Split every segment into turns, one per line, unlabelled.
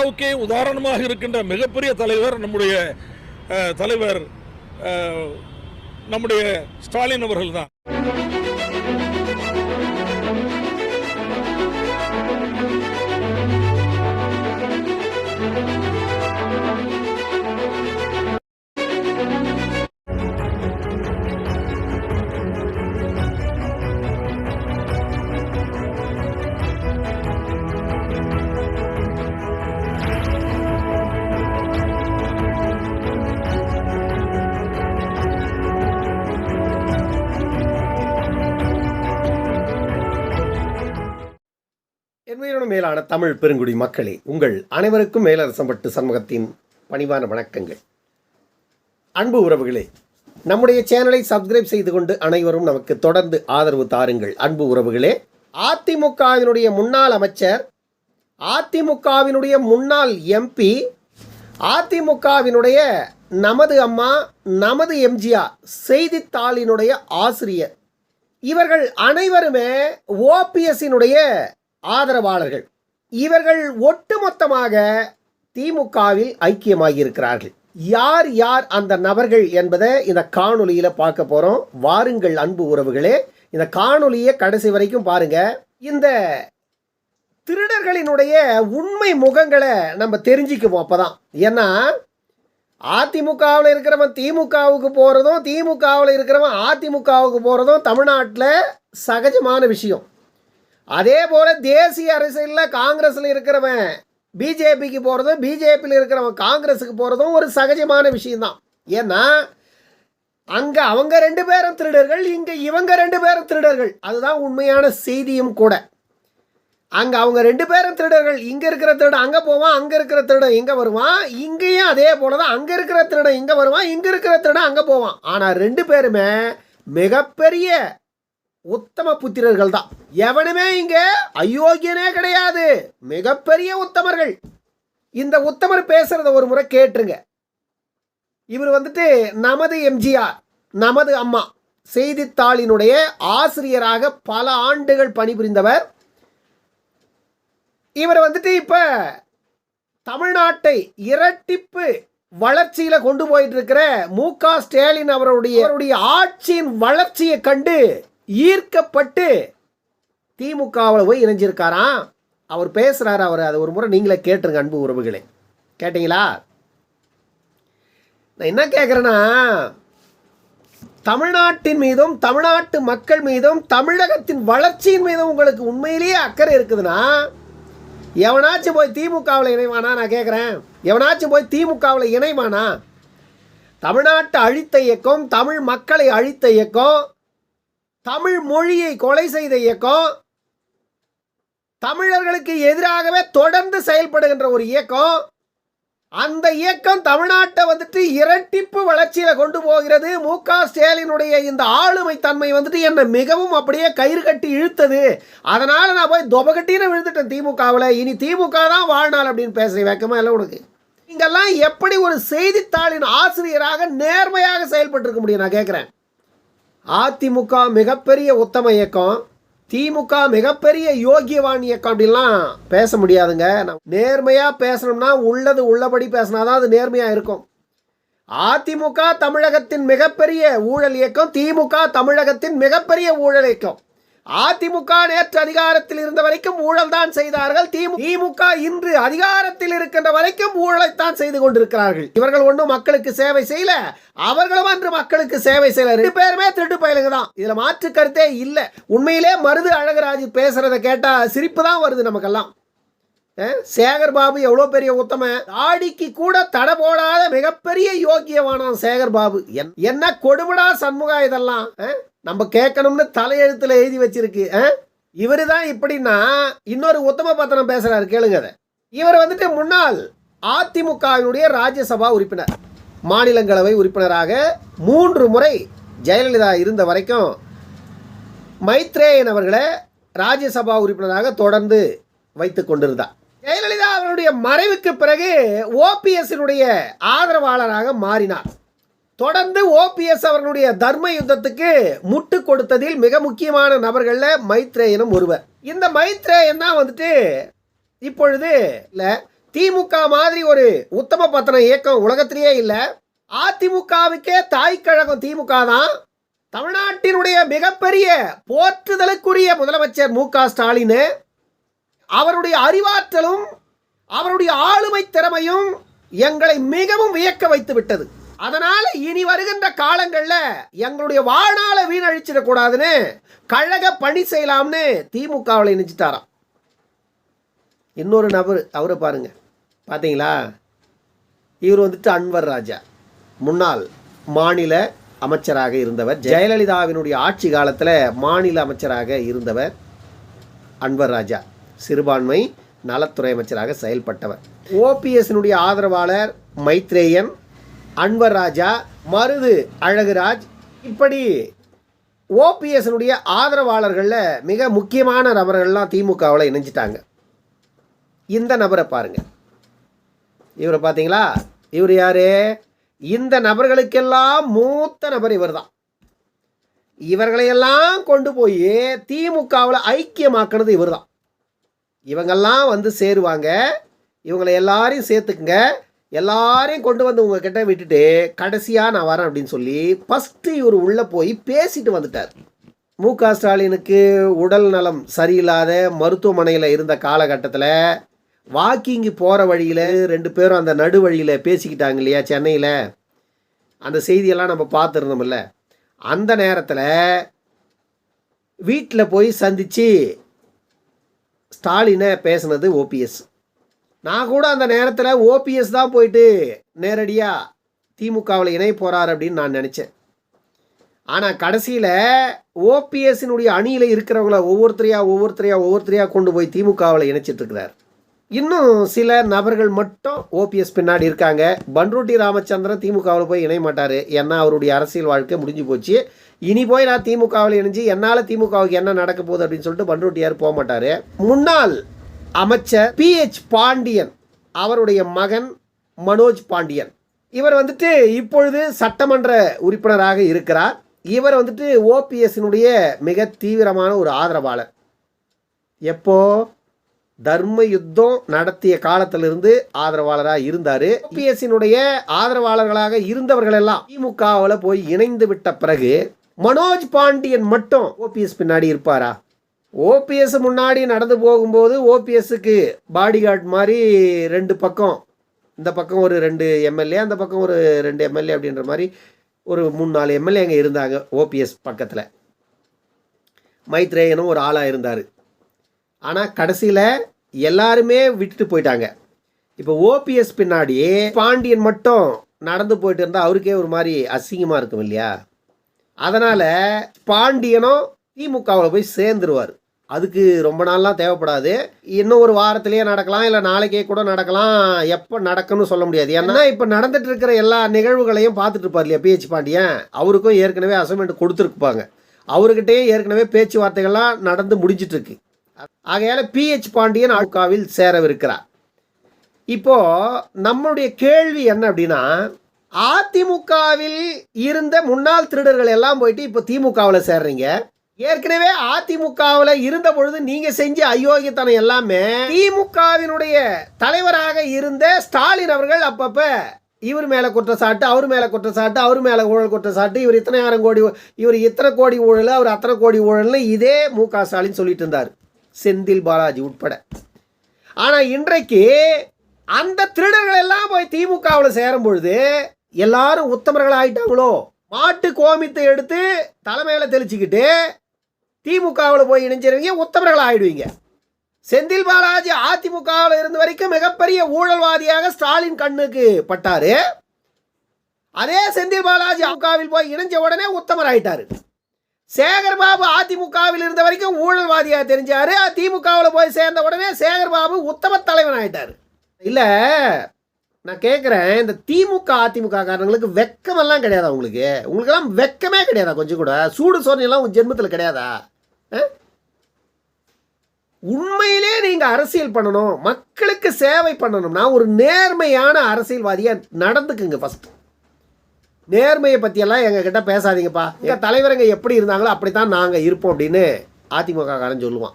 இந்தியாவுக்கே உதாரணமாக இருக்கின்ற மிகப்பெரிய தலைவர் நம்முடைய தலைவர் நம்முடைய ஸ்டாலின் அவர்கள் தான்
என்மையோட மேலான தமிழ் பெருங்குடி மக்களே உங்கள் அனைவருக்கும் மேலரசம்பட்டு சண்முகத்தின் பணிவான வணக்கங்கள். அன்பு உறவுகளே நம்முடைய சேனலை சப்ஸ்கிரைப் செய்து கொண்டு அனைவரும் நமக்கு தொடர்ந்து ஆதரவு தாருங்கள். அன்பு உறவுகளே அதிமுகவினுடைய முன்னாள் அமைச்சர் அதிமுகவினுடைய முன்னாள் எம்பி அதிமுகவினுடைய நமது அம்மா நமது எம்ஜிஆர் செய்தித்தாளினுடைய ஆசிரியர். இவர்கள் அனைவருமே ஓபிஎஸ்ஸினுடைய ஆதரவாளர்கள். இவர்கள் ஒட்டுமொத்தமாக திமுகவில் ஐக்கியமாகியிருக்கிறார்கள். யார் யார் அந்த நபர்கள் என்பதை இந்த காணொலியில் பார்க்க போகிறோம் வாருங்கள் அன்பு உறவுகளே. இந்த காணொலியை கடைசி வரைக்கும் பாருங்க. இந்த திருடர்களினுடைய உண்மை முகங்களை நம்ம தெரிஞ்சுக்குவோம் அப்பதான். ஏன்னா அதிமுகவில் இருக்கிறவன் திமுகவுக்கு போகிறதும் திமுகவில் இருக்கிறவன் அதிமுகவுக்கு போகிறதும் தமிழ்நாட்டில் சகஜமான விஷயம். அதே போல் தேசிய அரசியலில் காங்கிரஸில் இருக்கிறவன் பிஜேபிக்கு போகிறதும் பிஜேபியில் இருக்கிறவன் காங்கிரஸுக்கு போகிறதும் ஒரு சகஜமான விஷயம்தான். ஏன்னா அங்கே அவங்க ரெண்டு பேரும் திருடர்கள் இங்கே இவங்க ரெண்டு பேரும் திருடர்கள். அதுதான் உண்மையான செய்தியும் கூட. அங்கே அவங்க ரெண்டு பேரும் திருடர்கள். இங்கே இருக்கிற திருடன் அங்கே போவான் அங்கே இருக்கிற திருடன் இங்கே வருவான். இங்கேயும் அதே போல தான் அங்கே இருக்கிற திருடன் இங்கே வருவான் இங்கே இருக்கிற திருடன் அங்கே போவான். ஆனால் ரெண்டு பேருமே மிகப்பெரிய உத்தம புத்திரர்கள் தான் எவனுமே இங்க அயோக்கியனே கிடையாது. மிகப்பெரிய உத்தமர்கள். இந்த உத்தமர் பேசுறத ஒரு முறை கேட்டுருங்க. இவர் வந்துட்டு நமது எம்ஜிஆர் நமது அம்மா செய்தித்தாளினுடைய ஆசிரியராக பல ஆண்டுகள் பணிபுரிந்தவர். இவர் வந்துட்டு இப்ப தமிழ்நாட்டை இரட்டிப்பு வளர்ச்சியில கொண்டு போயிட்டு இருக்கிற மு க ஸ்டாலின் அவருடைய அவருடைய ஆட்சியின் வளர்ச்சியை கண்டு ஈர்க்கப்பட்டு திமுகவில் போய் இணைஞ்சிருக்காராம். அவர் பேசுகிறார் அவர். அதை ஒரு முறை நீங்களே கேட்டுருங்க அன்பு உறவுகளே. கேட்டிங்களா? நான் என்ன கேட்குறேன்னா தமிழ்நாட்டின் மீதும் தமிழ்நாட்டு மக்கள் மீதும் தமிழகத்தின் வளர்ச்சியின் மீதும் உங்களுக்கு உண்மையிலேயே அக்கறை இருக்குதுன்னா எவனாச்சும் போய் திமுகவில் இணைவானா? நான் கேட்குறேன் எவனாச்சும் போய் திமுகவில் இணைவானா? தமிழ்நாட்டை அழித்த இயக்கம் தமிழ் மக்களை அழித்த இயக்கம் தமிழ் மொழியை கொலை செய்த இயக்கம் தமிழர்களுக்கு எதிராகவே தொடர்ந்து செயல்படுகின்ற ஒரு இயக்கம் அந்த இயக்கம் தமிழ்நாட்டை வந்துட்டு இரட்டிப்பு வளர்ச்சியில கொண்டு போகிறது. மு க ஸ்டாலினுடைய இந்த ஆளுமை தன்மை வந்துட்டு என்னை மிகவும் அப்படியே கயிறு கட்டி இழுத்தது. அதனால நான் போய் தொபகட்டின்னு விழுந்துட்டேன் திமுகவில். இனி திமுக தான் வாழ்நாள் அப்படின்னு பேச வைக்கமா இல்லை உனக்கு? நீங்கெல்லாம் எப்படி ஒரு செய்தித்தாளின் ஆசிரியராக நேர்மையாக செயல்பட்டுருக்க முடியும்? நான் கேட்குறேன் அதிமுக மிகப்பெரிய உத்தம இயக்கம் திமுக மிகப்பெரிய யோகியவான் இயக்கம் அப்படின்லாம் பேச முடியாதுங்க. நேர்மையாக பேசணும்னா உள்ளது உள்ளபடி பேசினாதான் அது நேர்மையாக இருக்கும். அதிமுக தமிழகத்தின் மிகப்பெரிய ஊழல் இயக்கம் திமுக தமிழகத்தின் மிகப்பெரிய ஊழல் இயக்கம். அதிமுக நேற்று அதிகாரத்தில் இருந்த வரைக்கும் ஊழல் தான் செய்தார்கள். திமுக இன்று அதிகாரத்தில் இருக்கின்ற வரைக்கும் ஊழலைத்தான் செய்து கொண்டிருக்கிறார்கள். இவர்கள் ஒன்றும் மக்களுக்கு சேவை செய்யல. அவர்களும் அன்று மக்களுக்கு சேவை செய்யல. ரெண்டு பேருமே திருட்டு பயலுங்க தான். இதுல மாற்று கருத்தே இல்லை. உண்மையிலே மருது அழகராஜ் பேசுறதை கேட்டா சிரிப்பு தான் வருது நமக்கெல்லாம். சேகர் பாபு எவ்வளோ பெரிய உத்தம? தாடிக்கு கூட தடை போடாத மிகப்பெரிய யோக்கியவானான் சேகர் பாபு. என்- என்ன கொடுபடா சண்முகா இதெல்லாம்? நம்ம கேட்கணும்னு தலையெழுத்துல எழுதி வச்சிருக்கு. இவரு தான் இப்படின்னா இன்னொரு உத்தம பத்திரம் பேசுறாரு. கேளுங்க அதை. இவர் வந்துட்டு முன்னாள் அதிமுகவினுடைய ராஜ்யசபா உறுப்பினர். மாநிலங்களவை உறுப்பினராக மூன்று முறை ஜெயலலிதா இருந்த வரைக்கும் மைத்ரேயன் அவர்களை ராஜ்யசபா உறுப்பினராக தொடர்ந்து வைத்து கொண்டிருந்தார். ஜெயலலிதா அவருடைய மறைவுக்கு பிறகு ஓபிஎஸ்னுடைய ஆதரவாளராக மாறினார். தொடர்ந்து ஓபிஎஸ் அவர்களுடைய தர்ம யுத்தத்துக்கு முட்டு கொடுத்ததில் மிக முக்கியமான நபர்களில் மைத்ரேயனும் ஒருவர். இந்த மைத்ரேயன் தான் வந்துட்டு இப்பொழுது இல்லை திமுக மாதிரி ஒரு உத்தம பத்தன இயக்கம் உலகத்திலேயே இல்லை. அதிமுகவுக்கே தாய் கழகம் திமுக தான். தமிழ்நாட்டினுடைய மிகப்பெரிய போற்றுதலுக்குரிய முதலமைச்சர் மு க ஸ்டாலின். அவருடைய அறிவாற்றலும் அவருடைய ஆளுமை திறமையும் எங்களை மிகவும் வியக்க வைத்து விட்டது. அதனால இனி வருகின்ற காலங்களில் எங்களுடைய வாழ்நாளை வீணழிச்சிடக்கூடாதுன்னு கழக பணி செய்யலாம்னு திமுகவில் நினைச்சிட்டாராம். இன்னொரு நபர் அவரை பாருங்க. பார்த்தீங்களா இவர் வந்துட்டு அன்வர் ராஜா. முன்னாள் மாநில அமைச்சராக இருந்தவர். ஜெயலலிதாவினுடைய ஆட்சி காலத்தில் மாநில அமைச்சராக இருந்தவர் அன்வர் ராஜா. சிறுபான்மை நலத்துறை அமைச்சராக செயல்பட்டவர். ஓபிஎஸ்னுடைய ஆதரவாளர் மைத்ரேயன் அன்வர் ராஜா மருது அழகுராஜ் இப்படி ஓபிஎஸ்னுடைய ஆதரவாளர்களில் மிக முக்கியமான நபர்கள்லாம் திமுகவில் இணைஞ்சிட்டாங்க. இந்த நபரை பாருங்கள் இவரை பார்த்தீங்களா? இவர் யார்? இந்த நபர்களுக்கெல்லாம் மூத்த நபர் இவர்தான். இவர்களையெல்லாம் கொண்டு போய் திமுகவில் ஐக்கியமாக்குனது இவர்தான். இவங்கெல்லாம் வந்து சேருவாங்க. இவங்களை எல்லாரையும் சேர்த்துக்குங்க. எல்லாரையும் கொண்டு வந்து உங்ககிட்ட விட்டுட்டு கடைசியாக நான் வரேன் அப்படின்னு சொல்லி ஃபஸ்ட்டு இவர் உள்ளே போய் பேசிட்டு வந்துட்டார். மு க ஸ்டாலினுக்கு உடல் நலம் சரியில்லாத மருத்துவமனையில் இருந்த காலகட்டத்தில் வாக்கிங்கு போகிற வழியில் ரெண்டு பேரும் அந்த நடு வழியில் பேசிக்கிட்டாங்க இல்லையா சென்னையில்? அந்த செய்தியெல்லாம் நம்ம பார்த்துருந்தோம்ல. அந்த நேரத்தில் வீட்டில் போய் சந்தித்து ஸ்டாலினை பேசுனது ஓபிஎஸ் நான் கூட அந்த நேரத்தில் ஓபிஎஸ் தான் போயிட்டு நேரடியாக திமுகவில் இணைய போகிறார் அப்படின்னு நான் நினச்சேன். ஆனால் கடைசியில் ஓபிஎஸ்னுடைய அணியில் இருக்கிறவங்கள ஒவ்வொருத்தரையாக ஒவ்வொருத்தரையாக ஒவ்வொருத்தரையாக கொண்டு போய் திமுகவில் இணைச்சிட்ருக்கிறார் இருக்கிறார். இன்னும் சில நபர்கள் மட்டும் ஓபிஎஸ் பின்னாடி இருக்காங்க. பன்ருட்டி ராமச்சந்திரன் திமுகவில் போய் இணைய மாட்டார். ஏன்னா அவருடைய அரசியல் வாழ்க்கை முடிஞ்சு போச்சு. இனி போய் நான் திமுகவில் இணைஞ்சு என்னால் திமுகவுக்கு என்ன நடக்க போகுது அப்படின்னு சொல்லிட்டு பன்ருட்டியார் போக மாட்டார். முன்னாள் அமைச்சர் பிஹெச் பாண்டியன் அவருடைய மகன் மனோஜ் பாண்டியன். இவர் வந்துட்டு இப்பொழுது சட்டமன்ற உறுப்பினராக இருக்கிறார். இவர் வந்துட்டு ஓபிஎஸ்னுடைய மிக தீவிரமான ஒரு ஆதரவாளர். எப்போ? தர்ம யுத்தம் நடத்திய காலத்திலிருந்து ஆதரவாளராக இருந்தார். ஓபிஎஸ்னுடைய ஆதரவாளர்களாக இருந்தவர்கள் எல்லாம் திமுகவில் போய் இணைந்து விட்ட பிறகு மனோஜ் பாண்டியன் மட்டும் ஓபிஎஸ் பின்னாடி இருப்பாரா? ஓபிஎஸ் முன்னாடி நடந்து போகும்போது ஓபிஎஸ்க்கு பாடிகார்ட் மாதிரி ரெண்டு பக்கம் இந்த பக்கம் ஒரு ரெண்டு எம்எல்ஏ அந்த பக்கம் ஒரு ரெண்டு எம்எல்ஏ அப்படின்ற மாதிரி ஒரு மூணு நாலு எம்எல்ஏ அங்கே இருந்தாங்க ஓபிஎஸ் பக்கத்தில். மைத்ரேயனும் ஒரு ஆளாக இருந்தார். ஆனால் கடைசியில் எல்லாருமே விட்டுட்டு போயிட்டாங்க. இப்போ ஓபிஎஸ் பின்னாடி பாண்டியன் மட்டும் நடந்து போயிட்டு இருந்தால் அவருக்கே ஒரு மாதிரி அசிங்கமாக இருக்கும் இல்லையா? அதனால் பாண்டியனும் திமுகவில் போய் சேர்ந்துருவார். அதுக்கு ரொம்ப நாள்லாம் தேவைப்படாது. இன்னும் ஒரு வாரத்திலேயே நடக்கலாம் இல்லை நாளைக்கே கூட நடக்கலாம். எப்போ நடக்கும்னு சொல்ல முடியாது. ஏன்னா இப்போ நடந்துட்டு இருக்கிற எல்லா நிகழ்வுகளையும் பார்த்துட்டு இருப்பார் இல்லையா பிஹெச் பாண்டியன்? அவருக்கும் ஏற்கனவே அசைன்மெண்ட் கொடுத்துருப்பாங்க. அவர்கிட்டயே ஏற்கனவே பேச்சுவார்த்தைகள்லாம் நடந்து முடிஞ்சிட்டு இருக்கு. ஆகையால் பிஹெச் பாண்டியன் ஆல்காவில் சேரவிருக்கிறார். இப்போ நம்மளுடைய கேள்வி என்ன அப்படின்னா அதிமுகவில் இருந்த முன்னாள் திருடர்கள் எல்லாம் போயிட்டு இப்போ திமுகவில் சேர்றீங்க. ஏற்கனவே அதிமுகவில் இருந்த பொழுது நீங்கள் செஞ்ச அயோக்கியத்தனம் எல்லாமே திமுகவினுடைய தலைவராக இருந்த ஸ்டாலின் அவர்கள் அப்பப்போ இவர் மேலே குற்றச்சாட்டு அவர் மேலே குற்றச்சாட்டு அவர் மேலே ஊழல் குற்றச்சாட்டு இவர் இத்தனை ஆயிரம் கோடி இவர் இத்தனை கோடி ஊழல் அவர் அத்தனை கோடி ஊழல்னு இதே மு க ஸ்டாலின் சொல்லிட்டு இருந்தார். செந்தில் பாலாஜி உட்பட. ஆனால் இன்றைக்கு அந்த திருடர்கள் எல்லாம் போய் திமுகவில் சேரும் பொழுது எல்லாரும் உத்தமர்கள் ஆயிட்டாங்களோ? மாட்டு கோமித்தை எடுத்து தலைமையில் தெளிச்சுக்கிட்டு திமுகவில் போய் இணைஞ்சிருவீங்க உத்தமர்கள் ஆயிடுவீங்க. செந்தில் பாலாஜி அதிமுகவில் இருந்த வரைக்கும் மிகப்பெரிய ஊழல்வாதியாக ஸ்டாலின் கண்ணுக்கு பட்டாரு. அதே செந்தில் பாலாஜி அமுகாவில் போய் இணைஞ்ச உடனே உத்தமர் ஆயிட்டாரு. சேகர்பாபு அதிமுகவில் இருந்த வரைக்கும் ஊழல்வாதியாக தெரிஞ்சார். திமுகவில் போய் சேர்ந்த உடனே சேகர்பாபு உத்தம தலைவன் ஆயிட்டார். இல்லை நான் கேட்குறேன் இந்த திமுக அதிமுக காரங்களுக்கு வெக்கமெல்லாம் கிடையாதா உங்களுக்கு? உங்களுக்கெல்லாம் வெக்கமே கிடையாதா கொஞ்சம் கூட? சூடு சோர்னையெல்லாம் உங்கள் ஜென்மத்தில் கிடையாதா? ஆ? உண்மையிலே நீங்கள் அரசியல் பண்ணணும் மக்களுக்கு சேவை பண்ணணும்னா ஒரு நேர்மையான அரசியல்வாதியாக நடந்துக்குங்க ஃபஸ்ட்டு நேர்மையை பற்றியெல்லாம் எங்ககிட்ட பேசாதீங்கப்பா. எங்கள் தலைவருங்க எப்படி இருந்தாங்களோ அப்படித்தான் நாங்கள் இருப்போம் அப்படின்னு அதிமுக காரன் சொல்லுவான்.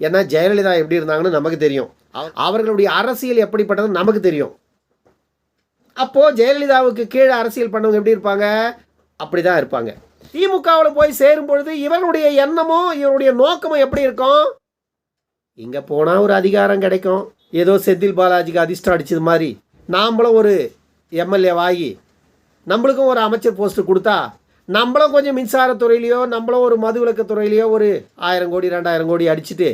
ஏன்னா ஜெயலலிதா எப்படி இருந்தாங்கன்னு நமக்கு தெரியும். அவ- அவர்களுடைய அரசியல் எப்படிப்பட்டதுன்னு நமக்கு தெரியும். அப்போது ஜெயலலிதாவுக்கு கீழே அரசியல் பண்ணவங்க எப்படி இருப்பாங்க? அப்படி தான் இருப்பாங்க. திமுகவில் போய் சேரும் பொழுது இவனுடைய எண்ணமும் இவனுடைய நோக்கமும் எப்படி இருக்கும்? இங்கே போனால் ஒரு அதிகாரம் கிடைக்கும். ஏதோ செந்தில் பாலாஜிக்கு அதிர்ஷ்டம் அடிச்சது மாதிரி. நாமளும் ஒரு எம்எல்ஏ ஆகி நம்மளுக்கும் ஒரு அமைச்சர் போஸ்ட் கொடுத்தா நம்மளும் கொஞ்சம் மின்சாரத்துறையிலையோ நம்மளும் ஒரு மது விளக்கு துறையிலையோ ஒரு ஆயிரம் கோடி ரெண்டாயிரம் கோடி அடிச்சுட்டு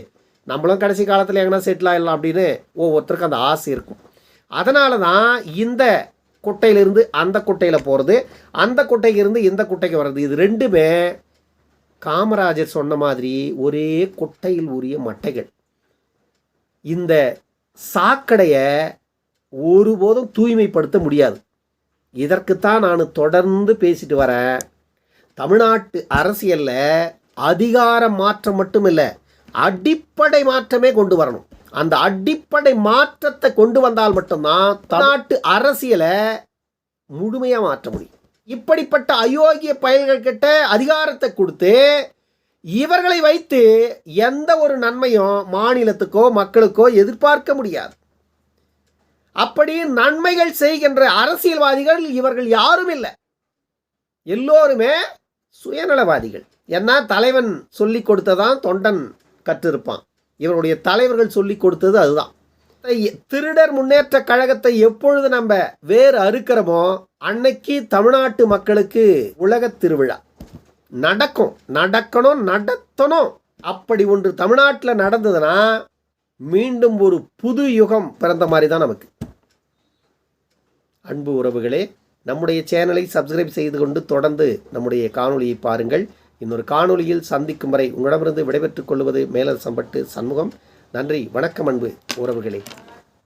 நம்மளும் கடைசி காலத்தில் எங்கன்னா செட்டில் ஆகிடலாம் அப்படின்னு ஒவ்வொருத்தருக்கும் அந்த ஆசை இருக்கும். அதனால தான் இந்த குட்டையிலிருந்து அந்த குட்டையில் போகிறது அந்த குட்டைக்கு இருந்து இந்த குட்டைக்கு வர்றது இது ரெண்டுமே காமராஜர் சொன்ன மாதிரி ஒரே குட்டையில் உரிய மட்டைகள். இந்த சாக்கடையை ஒருபோதும் தூய்மைப்படுத்த முடியாது. இதற்குத்தான் நான் தொடர்ந்து பேசிட்டு வரேன் தமிழ்நாட்டு அரசியலில் அதிகார மாற்றம் மட்டும் இல்லை அடிப்படை மாற்றமே கொண்டு வரணும். அந்த அடிப்படை மாற்றத்தை கொண்டு வந்தால் மட்டும்தான் தமிழ்நாட்டு அரசியலை முழுமையாக மாற்ற முடியும். இப்படிப்பட்ட அயோக்கிய பயல்கள் கிட்ட அதிகாரத்தை கொடுத்து இவர்களை வைத்து எந்த ஒரு நன்மையும் மாநிலத்துக்கோ மக்களுக்கோ எதிர்பார்க்க முடியாது. அப்படி நன்மைகள் செய்கின்ற அரசியல்வாதிகள் இவர்கள் யாரும் இல்லை. எல்லோருமே சுயநலவாதிகள். ஏன்னா தலைவன் சொல்லி கொடுத்ததான் தொண்டன் கற்றிருப்பான். இவருடைய தலைவர்கள் சொல்லி கொடுத்தது அதுதான். திருடர் முன்னேற்ற கழகத்தை எப்பொழுது நம்ம வேறு அறுக்கிறோமோ அன்னைக்கு தமிழ்நாட்டு மக்களுக்கு உலக திருவிழா. நடக்கும். நடக்கணும் நடத்தணும். அப்படி ஒன்று தமிழ்நாட்டில் நடந்ததுன்னா மீண்டும் ஒரு புது யுகம் பிறந்த மாதிரி தான் நமக்கு. அன்பு உறவுகளே நம்முடைய சேனலை சப்ஸ்கிரைப் செய்து கொண்டு தொடர்ந்து நம்முடைய காணொலியை பாருங்கள். இன்னொரு காணொளியில் சந்திக்கும் வரை உங்களிடமிருந்து விடைபெற்றுக் கொள்வது மேலர் சம்பட்டு சண்முகம். நன்றி வணக்கம் அன்பு உறவுகளே.